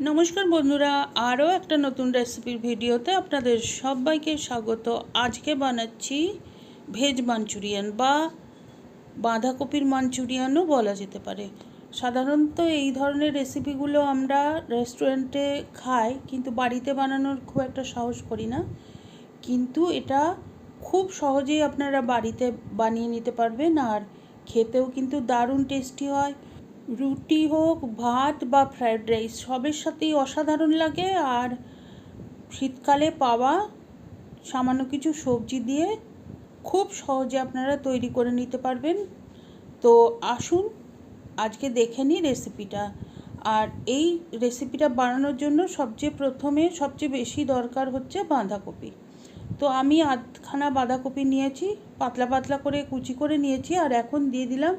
নমস্কার বন্ধুরা, আরও একটা নতুন রেসিপির ভিডিওতে আপনাদের সবাইকে স্বাগত। আজকে বানাচ্ছি ভেজ মাঞ্চুরিয়ান বা বাঁধাকপির মাঞ্চুরিয়ানও বলা যেতে পারে। সাধারণত এই ধরনের রেসিপিগুলো আমরা রেস্টুরেন্টে খাই, কিন্তু বাড়িতে বানানোর খুব একটা সাহস করি না। কিন্তু এটা খুব সহজেই আপনারা বাড়িতে বানিয়ে নিতে পারবেন, আর খেতেও কিন্তু দারুণ টেস্টি হয়। রুটি হোক, ভাত বা ফ্রায়েড রাইস, সবের সাথেই অসাধারণ লাগে। আর শীতকালে পাওয়া সামান্য কিছু সবজি দিয়ে খুব সহজে আপনারা তৈরি করে নিতে পারবেন। তো আসুন, আজকে দেখে নিই রেসিপিটা। আর এই রেসিপিটা বানানোর জন্য সবচেয়ে প্রথমে সবচেয়ে বেশি দরকার হচ্ছে বাঁধাকপি। তো আমি আধখানা বাঁধাকপি নিয়েছি, পাতলা পাতলা করে কুচি করে নিয়েছি, আর এখন দিয়ে দিলাম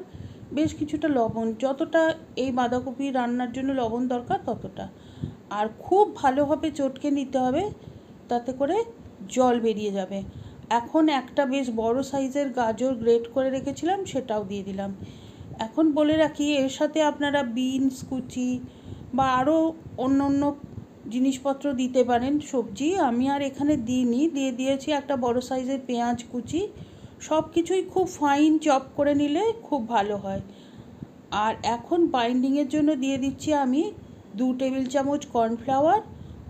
বেশ কিছুটা লবণ, যতটা এই বাঁধাকপি রান্নার জন্য লবণ দরকার ততটা। আর খুব ভালোভাবে চটকে নিতে হবে, তাতে করে জল বেরিয়ে যাবে। এখন একটা বেশ বড় সাইজের গাজর গ্রেট করে রেখেছিলাম, সেটাও দিয়ে দিলাম। এখন বলে রাখি, এর সাথে আপনারা বিনস, কুচি বা আরও অন্য অন্য জিনিসপত্র দিতে পারেন। সবজি আমি আর এখানে দিইনি, দিয়ে দিয়েছি একটা বড় সাইজের পেঁয়াজ কুচি। সব কিছুই খুব ফাইন চপ করে নিলে খুব ভালো হয়। আর এখন বাইন্ডিংয়ের জন্য দিয়ে দিচ্ছি আমি দু টেবিল চামচ কর্নফ্লাওয়ার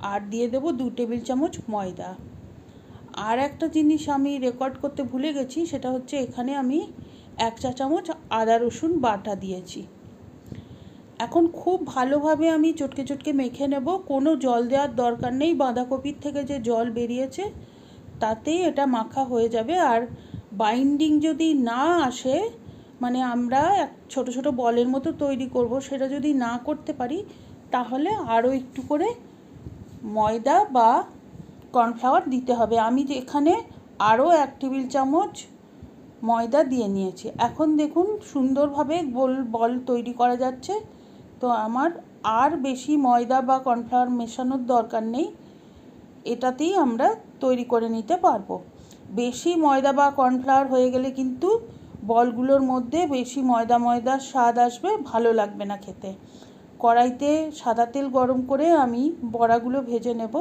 আর দিয়ে দেবো দু টেবিল চামচ ময়দা। আর একটা জিনিস আমি রেকর্ড করতে ভুলে গেছি, সেটা হচ্ছে এখানে আমি এক চা চামচ আদা রসুন বাটা দিয়েছি। এখন খুব ভালোভাবে আমি চটকে চটকে মেখে নেব, কোনো জল দেওয়ার দরকার নেই, বাঁধাকপির থেকে যে জল বেরিয়েছে তাতেই এটা মাখা হয়ে যাবে। আর বাইন্ডিং যদি না আসে মানে আমরা এক ছোটো ছোটো বলের মতো তৈরি করব, সেটা যদি না করতে পারি, তাহলে আরও একটু করে ময়দা বা কর্নফ্লাওয়ার দিতে হবে। আমি এখানে আরও এক টেবিল চামচ ময়দা দিয়ে নিয়েছি। এখন দেখুন সুন্দরভাবে গোল বল তৈরি করা যাচ্ছে। তো আমার আর বেশি ময়দা বা কর্নফ্লাওয়ার মেশানোর দরকার নেই। এটাতেই আমরা তৈরি করে নিতে পারব। বেশি ময়দা বা কর্নফ্লাওয়ার হয়ে গেলে কিন্তু বলগুলোর মধ্যে বেশি ময়দা ময়দার স্বাদ আসবে, ভালো লাগবে না খেতে। কড়াইতে সাদা তেল গরম করে আমি বড়াগুলো ভেজে নেব।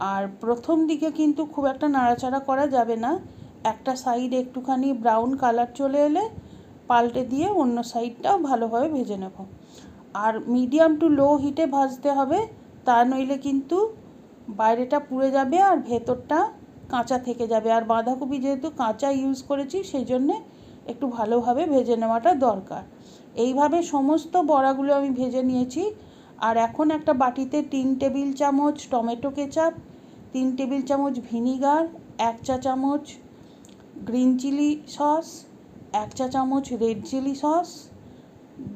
আর প্রথম দিকে কিন্তু খুব একটা নাড়াচাড়া করা যাবে না। একটা সাইড একটুখানি ব্রাউন কালার চলে এলে পাল্টে দিয়ে অন্য সাইডটাও ভালোভাবে ভেজে নেব। আর মিডিয়াম টু লো হিটে ভাজতে হবে, তা নইলে কিন্তু বাইরেটা পুড়ে যাবে আর ভেতরটা কাঁচা থেকে যাবে। আর বাঁধাকপি যেহেতু কাঁচা ইউজ করেছি সেই জন্যে একটু ভালোভাবে ভেজে নেওয়াটা দরকার। এইভাবে সমস্ত বড়াগুলো আমি ভেজে নিয়েছি। আর এখন একটা বাটিতে তিন টেবিল চামচ টমেটো কেচাপ, তিন টেবিল চামচ ভিনিগার, এক চা চামচ গ্রিন চিলি সস, এক চা চামচ রেড চিলি সস,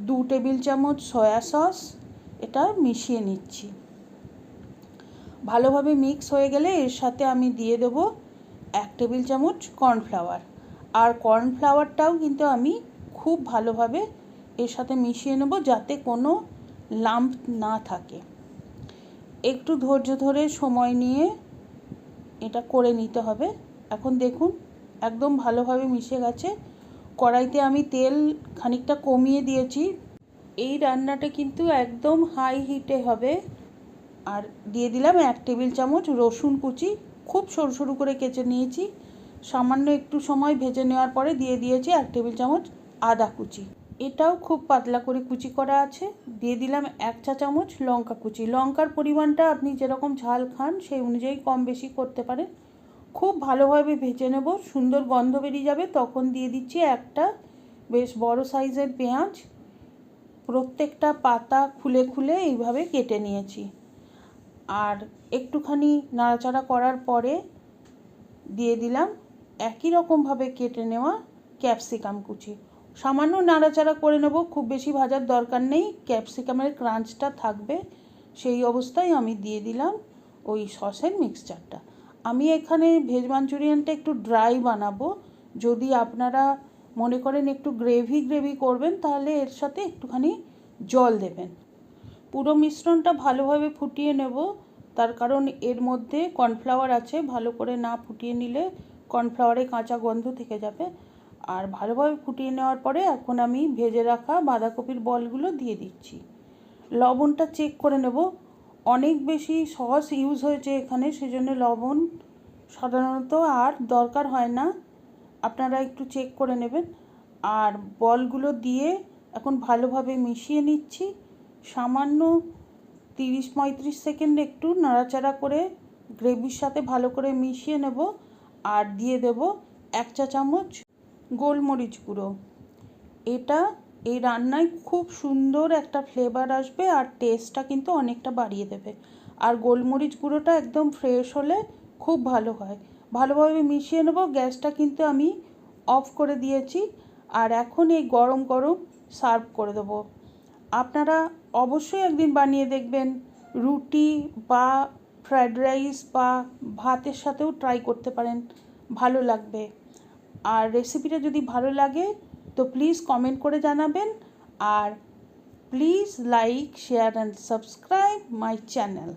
দু টেবিল চামচ সয়া সস, এটা মিশিয়ে নিচ্ছি। ভালোভাবে মিক্স হয়ে গেলে এর সাথে আমি দিয়ে দেবো এক টেবিল চামচ কর্নফ্লাওয়ার আর কর্নফ্লাওয়ারটাও কিন্তু আমি খুব ভালোভাবে এর সাথে মিশিয়ে নেব যাতে কোনো লাম্প না থাকে। একটু ধৈর্য ধরে সময় নিয়ে এটা করে নিতে হবে। এখন দেখুন, একদম ভালোভাবে মিশে গেছে। কড়াইতে আমি তেল খানিকটা কমিয়ে দিয়েছি। এই রান্নাটা কিন্তু একদম হাই হিটে হবে। আর দিয়ে দিলাম এক টেবিল চামচ রসুন কুচি। খুব সরু সরু করে কেচে নিয়েছি। সামান্য একটু সময় ভেজে নেওয়ার পরে দিয়ে দিয়েছি এক টেবিল চামচ আদা কুচি। এটাও খুব পাতলা করে কুচি করা আছে। দিয়ে দিলাম এক চা চামচ লঙ্কা কুচি। লঙ্কার পরিমাণটা আপনি যেরকম ঝাল খান সেই অনুযায়ী কম বেশি করতে পারেন। খুব ভালোভাবে ভেজে নেব। সুন্দর গন্ধ বেরিয়ে যাবে। তখন দিয়ে দিচ্ছি একটা বেশ বড় সাইজের পেঁয়াজ। প্রত্যেকটা পাতা খুলে খুলে এইভাবে কেটে নিয়েছি। আর একটুখানি নাড়াচাড়া করার পরে দিয়ে দিলাম একই রকমভাবে কেটে নেওয়া ক্যাপসিকাম কুচি। সামান্য নাড়াচাড়া করে নেব, খুব বেশি ভাজার দরকার নেই, ক্যাপসিকামের ক্রাঞ্চটা থাকবে, সেই অবস্থায় আমি দিয়ে দিলাম ওই সসের মিক্সচারটা। আমি এখানে ভেজ মাঞ্চুরিয়ানটা একটু ড্রাই বানাবো, যদি আপনারা মনে করেন একটু গ্রেভি গ্রেভি করবেন, তাহলে এর সাথে একটুখানি জল দেবেন। পুরো মিশ্রণটা ভালোভাবে ফুটিয়ে নেব। তার কারণ এর মধ্যে কর্নফ্লাওয়ার আছে, ভালো করে না ফুটিয়ে নিলে কর্নফ্লাওয়ারে কাঁচা গন্ধ থেকে যাবে। আর ভালোভাবে ফুটিয়ে নেওয়ার পরে এখন আমি ভেজে রাখা বাঁধাকপির বলগুলো দিয়ে দিচ্ছি। লবণটা চেক করে নেব। অনেক বেশি সস ইউজ হয়েছে এখানে, সেজন্য লবণ সাধারণত আর দরকার হয় না। আপনারা একটু চেক করে নেবেন। আর বলগুলো দিয়ে এখন ভালোভাবে মিশিয়ে নিচ্ছি। সামান্য তিরিশ পঁয়ত্রিশ সেকেন্ড একটু নাড়াচাড়া করে গ্রেভির সাথে ভালো করে মিশিয়ে নেব আর দিয়ে দেব এক চা চামচ গোলমরিচ গুঁড়ো। এটা এই রান্নায় খুব সুন্দর একটা ফ্লেভার আসবে আর টেস্টটা কিন্তু অনেকটা বাড়িয়ে দেবে। আর গোলমরিচ গুঁড়োটা একদম ফ্রেশ হলে খুব ভালো হয়। ভালোভাবে মিশিয়ে নেব, গ্যাসটা কিন্তু আমি অফ করে দিয়েছি। আর এখন এই গরম গরম সার্ভ করে দেবো। আপনারা অবশ্যই একদিন বানিয়ে দেখবেন। রুটি বা ফ্রায়েড রাইস বা ভাতের সাথেও ট্রাই করতে পারেন। ভালো লাগবে। আর রেসিপিটা যদি ভালো লাগে, তো প্লিজ কমেন্ট করে জানাবেন। আর please like share and subscribe my channel